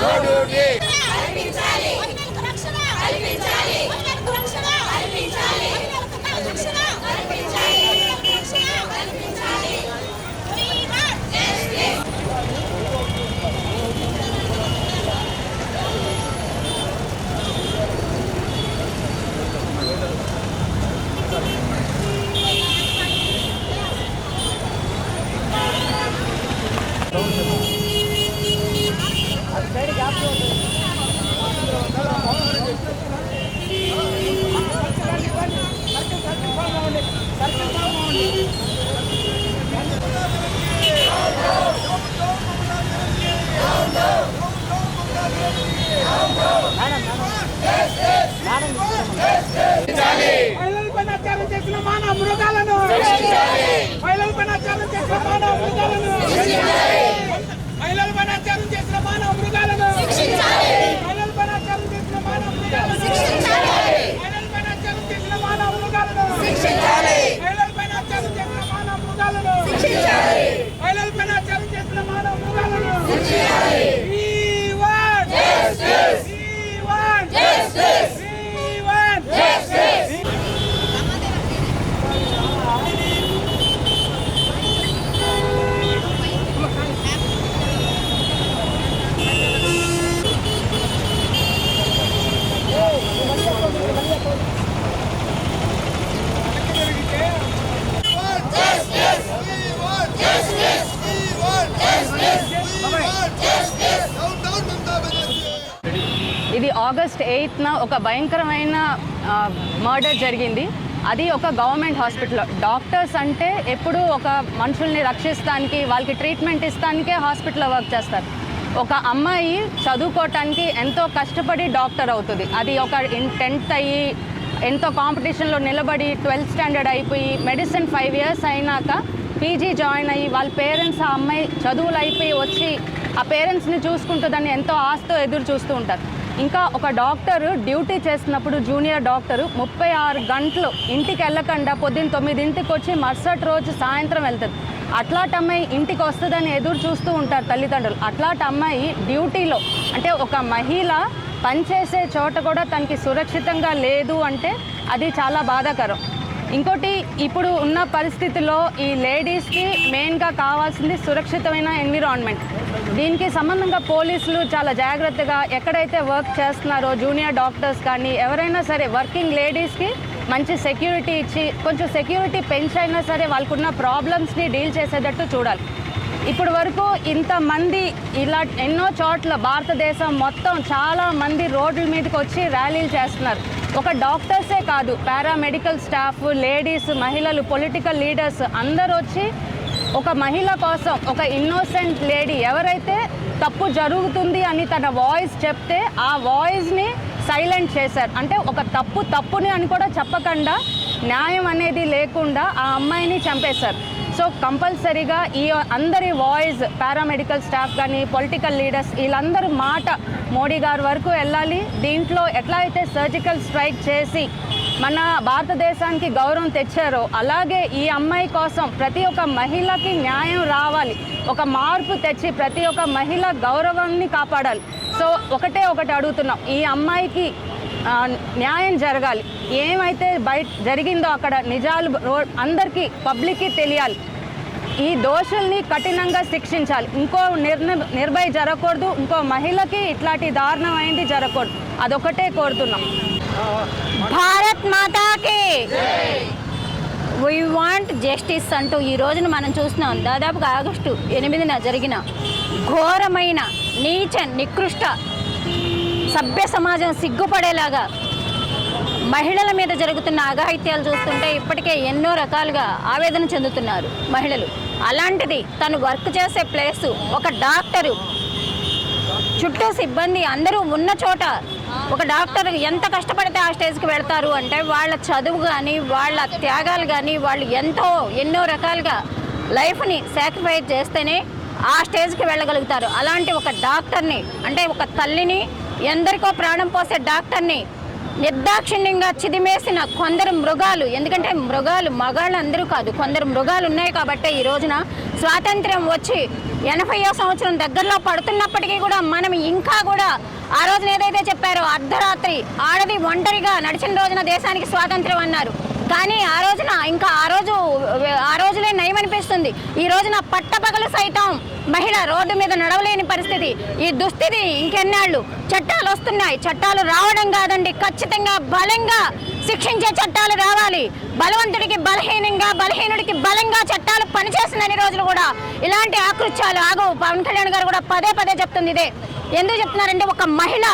Barulho! చేసిన మానవ మృగాలను మహిళలపై అత్యాచారం చేసిన మానవ మృగాలను మహిళలపై అత్యాచారం చేసిన మానవ మృగాలను మహిళలపై అత్యాచారం చేసిన మానవ మృగాలను మహిళలపై అత్యాచారం చేసిన మానవ మృగాలను మహిళలపై అత్యాచారం చేసిన మానవ మృగాలను మహిళలపై అత్యాచారం చేసిన మానవ మృగాలను We want justice. We want justice. We want justice. ఇది ఆగస్ట్ ఎయిత్న ఒక భయంకరమైన మర్డర్ జరిగింది. అది ఒక గవర్నమెంట్ హాస్పిటల్లో డాక్టర్స్ అంటే ఎప్పుడూ ఒక మనుషుల్ని రక్షిస్తానికి వాళ్ళకి ట్రీట్మెంట్ ఇస్తానికే హాస్పిటల్లో వర్క్ చేస్తారు. ఒక అమ్మాయి చదువుకోవటానికి ఎంతో కష్టపడి డాక్టర్ అవుతుంది. అది ఒక టెన్త్ అయ్యి ఎంతో కాంపిటీషన్లో నిలబడి ట్వెల్త్ స్టాండర్డ్ అయిపోయి మెడిసిన్ ఫైవ్ ఇయర్స్ అయినాక పీజీ జాయిన్ అయ్యి వాళ్ళ పేరెంట్స్ ఆ అమ్మాయి చదువులు అయిపోయి వచ్చి ఆ పేరెంట్స్ని చూసుకుంటుందని దాన్ని ఎంతో ఆస్తో ఎదురు చూస్తూ ఉంటారు. ఇంకా ఒక డాక్టర్ డ్యూటీ చేస్తున్నప్పుడు జూనియర్ డాక్టరు ముప్పై ఆరు గంటలు ఇంటికి వెళ్ళకుండా పొద్దున్న తొమ్మిదింటికి వచ్చి మరుసటి రోజు సాయంత్రం వెళ్తుంది. అట్లాంటి అమ్మాయి ఇంటికి వస్తుందని ఎదురు చూస్తూ ఉంటారు తల్లిదండ్రులు. అట్లాంటి అమ్మాయి డ్యూటీలో అంటే ఒక మహిళ పనిచేసే చోట కూడా తనకి సురక్షితంగా లేదు అంటే అది చాలా బాధాకరం. ఇంకోటి ఇప్పుడు ఉన్న పరిస్థితుల్లో ఈ లేడీస్కి మెయిన్గా కావాల్సింది సురక్షితమైన ఎన్విరాన్మెంట్. దీనికి సంబంధంగా పోలీసులు చాలా జాగ్రత్తగా ఎక్కడైతే వర్క్ చేస్తున్నారో జూనియర్ డాక్టర్స్ కానీ ఎవరైనా సరే వర్కింగ్ లేడీస్కి మంచి సెక్యూరిటీ ఇచ్చి కొంచెం సెక్యూరిటీ పెంచైనా సరే వాళ్ళకున్న ప్రాబ్లమ్స్ని డీల్ చేసేటట్టు చూడాలి. ఇప్పుడు వరకు ఇంతమంది ఇలా ఎన్నో చోట్ల భారతదేశం మొత్తం చాలా మంది రోడ్ల మీదకి వచ్చి ర్యాలీలు చేస్తున్నారు. ఒక డాక్టర్సే కాదు పారామెడికల్ స్టాఫ్ లేడీస్ మహిళలు పొలిటికల్ లీడర్స్ అందరూ వచ్చి ఒక మహిళ కోసం ఒక ఇన్నోసెంట్ లేడీ ఎవరైతే తప్పు జరుగుతుంది అని తన వాయిస్ చెప్తే ఆ వాయిస్ని సైలెంట్ చేశారు. అంటే ఒక తప్పు తప్పుని అని కూడా చెప్పకుండా న్యాయం అనేది లేకుండా ఆ అమ్మాయిని చంపేశారు. సో కంపల్సరీగా ఈ అందరి వాయిస్ పారామెడికల్ స్టాఫ్ కానీ పొలిటికల్ లీడర్స్ వీళ్ళందరూ మాట మోడీ గారి వరకు వెళ్ళాలి. దీంట్లో ఎట్లా అయితే సర్జికల్ స్ట్రైక్ చేసి మన భారతదేశానికి గౌరవం తెచ్చారో అలాగే ఈ అమ్మాయి కోసం ప్రతి ఒక్క మహిళకి న్యాయం రావాలి. ఒక మార్పు తెచ్చి ప్రతి ఒక్క మహిళ గౌరవాన్ని కాపాడాలి. సో ఒకటే ఒకటి అడుగుతున్నాం. ఈ అమ్మాయికి న్యాయం జరగాలి. ఏమైతే బయట జరిగిందో అక్కడ నిజాలు రోడ్ అందరికీ పబ్లిక్కి తెలియాలి. ఈ దోషుల్ని కఠినంగా శిక్షించాలి. ఇంకో నిర్ణ నిర్భయ జరగకూడదు. ఇంకో మహిళకి ఇట్లాంటి దారుణమైంది జరగకూడదు. అదొకటే కోరుతున్నాం. భారత్ మాతాకి. వీ వాంట్ జస్టిస్ అంటూ ఈ రోజున మనం చూస్తున్నాం. దాదాపుగా ఆగస్టు ఎనిమిదిన జరిగిన ఘోరమైన నీచ నికృష్ట సభ్య సమాజం సిగ్గుపడేలాగా మహిళల మీద జరుగుతున్న అఘాయిత్యాలు చూస్తుంటే ఇప్పటికే ఎన్నో రకాలుగా ఆవేదన చెందుతున్నారు మహిళలు. అలాంటిది తను వర్క్ చేసే ప్లేసు ఒక డాక్టరు చుట్టూ సిబ్బంది అందరూ ఉన్న చోట ఒక డాక్టర్ ఎంత కష్టపడితే ఆ స్టేజ్కి వెళ్తారు అంటే వాళ్ళ చదువు కానీ వాళ్ళ త్యాగాలు కానీ వాళ్ళు ఎంతో ఎన్నో రకాలుగా లైఫ్ని సాక్రిఫైస్ చేస్తేనే ఆ స్టేజ్కి వెళ్ళగలుగుతారు. అలాంటి ఒక డాక్టర్ని అంటే ఒక తల్లిని ఎందరికో ప్రాణం పోసే డాక్టర్ని నిర్దాక్షిణ్యంగా చిదిమేసిన కొందరు మృగాలు. ఎందుకంటే మృగాలు మగాళ్ళు అందరూ కాదు కొందరు మృగాలు ఉన్నాయి కాబట్టి ఈ రోజున స్వాతంత్ర్యం వచ్చి ఎనభైయో సంవత్సరం దగ్గరలో పడుతున్నప్పటికీ కూడా మనం ఇంకా కూడా ఆ రోజున ఏదైతే చెప్పారో అర్ధరాత్రి ఆడది ఒంటరిగా నడిచిన రోజున దేశానికి స్వాతంత్ర్యం అన్నారు. కానీ ఆ రోజున ఇంకా ఆ రోజు ఆ రోజులే నయమనిపిస్తుంది. ఈ రోజున పట్టపగలు సైతం మహిళ రోడ్డు మీద నడవలేని పరిస్థితి. ఈ దుస్థితి ఇంకెన్నాళ్ళు? చట్టాలు వస్తున్నాయి. చట్టాలు రావడం కాదండి. ఖచ్చితంగా బలంగా శిక్షించే చట్టాలు రావాలి. బలవంతుడికి బలహీనంగా బలహీనుడికి బలంగా చట్టాలు పనిచేస్తున్న రోజులు కూడా ఇలాంటి ఆకృత్యాలు ఆగు పవన్ కళ్యాణ్ గారు కూడా పదే పదే చెప్తుంది ఇదే. ఎందుకు చెప్తున్నారంటే ఒక మహిళ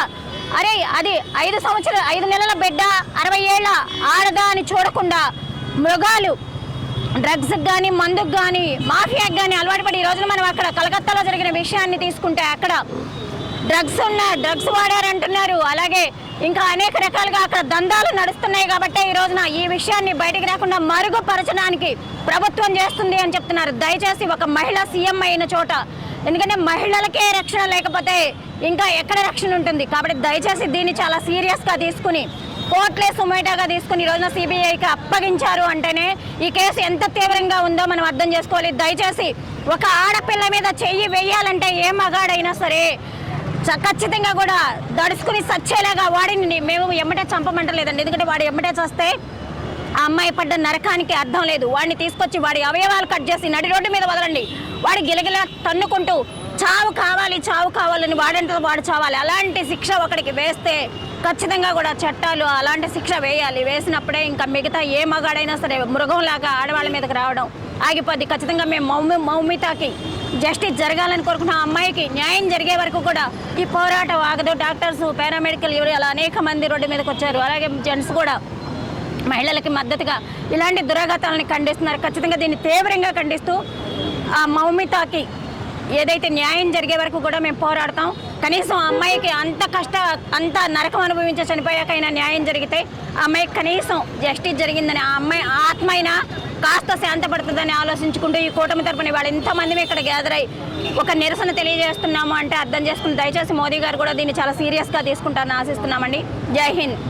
అరే అది ఐదు సంవత్సరాలు ఐదు నెలల బిడ్డ అరవై ఏళ్ళ ఆడదా అని చూడకుండా మృగాలు డ్రగ్స్ కానీ మందుకు కానీ మాఫియాకి కానీ అలవాటు పడి ఈ రోజున మనం అక్కడ కలకత్తాలో జరిగిన విషయాన్ని తీసుకుంటే అక్కడ డ్రగ్స్ ఉన్న డ్రగ్స్ వాడారంటున్నారు. అలాగే ఇంకా అనేక రకాలుగా అక్కడ దందాలు నడుస్తున్నాయి కాబట్టి ఈ రోజున ఈ విషయాన్ని బయటికి రాకుండా మరుగుపరచడానికి ప్రభుత్వం చేస్తుంది అని చెప్తున్నారు. దయచేసి ఒక మహిళ సీఎం అయిన చోట ఎందుకంటే మహిళలకే రక్షణ లేకపోతే ఇంకా ఎక్కడ రక్షణ ఉంటుంది? కాబట్టి దయచేసి దీన్ని చాలా సీరియస్గా తీసుకుని కోర్టులే సుమేటాగా తీసుకుని ఈ రోజున సిబిఐకి అప్పగించారు అంటేనే ఈ కేసు ఎంత తీవ్రంగా ఉందో మనం అర్థం చేసుకోవాలి. దయచేసి ఒక ఆడపిల్ల మీద చెయ్యి వేయాలంటే ఏ మగాడైనా సరే చ- ఖచ్చితంగా కూడా దడుచుకుని సచ్చేలాగా వాడిని మేము ఎమ్మటే చంపమంటలేదండి. ఎందుకంటే వాడు ఎమ్మటే చేస్తే ఆ అమ్మాయి పడ్డ నరకానికి అర్థం లేదు. వాడిని తీసుకొచ్చి వాడి అవయవాలు కట్ చేసి నడి రోడ్డు మీద వదలండి. వాడి గిలగిల తన్నుకుంటూ చావు కావాలి చావు కావాలని వాడంటే వాడు చావాలి. అలాంటి శిక్ష ఒకడికి వేస్తే ఖచ్చితంగా కూడా చట్టాలు అలాంటి శిక్ష వేయాలి. వేసినప్పుడే ఇంకా మిగతా ఏ మగాడైనా సరే మృగంలాగా ఆడవాళ్ళ మీదకి రావడం ఆగిపోద్ది. ఖచ్చితంగా మేము మౌమి మౌమితాకి జస్టిస్ జరగాలని కోరుకున్న ఆ అమ్మాయికి న్యాయం జరిగే వరకు కూడా ఈ పోరాటం ఆగదు. డాక్టర్స్ పారామెడికల్ ఎవరు అలా అనేక మంది రోడ్డు మీదకి వచ్చారు. అలాగే జెంట్స్ కూడా మహిళలకి మద్దతుగా ఇలాంటి దురాఘాతాలని ఖండిస్తున్నారు. ఖచ్చితంగా దీన్ని తీవ్రంగా ఖండిస్తూ ఆ మౌమితాకి ఏదైతే న్యాయం జరిగే వరకు కూడా మేము పోరాడతాం. కనీసం ఆ అమ్మాయికి అంత కష్ట అంత నరకం అనుభవించే చనిపోయాకైనా న్యాయం జరిగితే అమ్మాయికి కనీసం జస్టిస్ జరిగిందని ఆ అమ్మాయి ఆత్మ అయినా కాస్త శాంతపడుతుందని ఆలోచించుకుంటూ ఈ కూటమి తరపున వాళ్ళు ఇంతమంది ఇక్కడ గ్యాదర్ అయ్యి ఒక నిరసన తెలియజేస్తున్నాము అంటే అర్థం చేసుకుని దయచేసి మోదీ గారు కూడా దీన్ని చాలా సీరియస్గా తీసుకుంటారని ఆశిస్తున్నామండి. జై హింద్.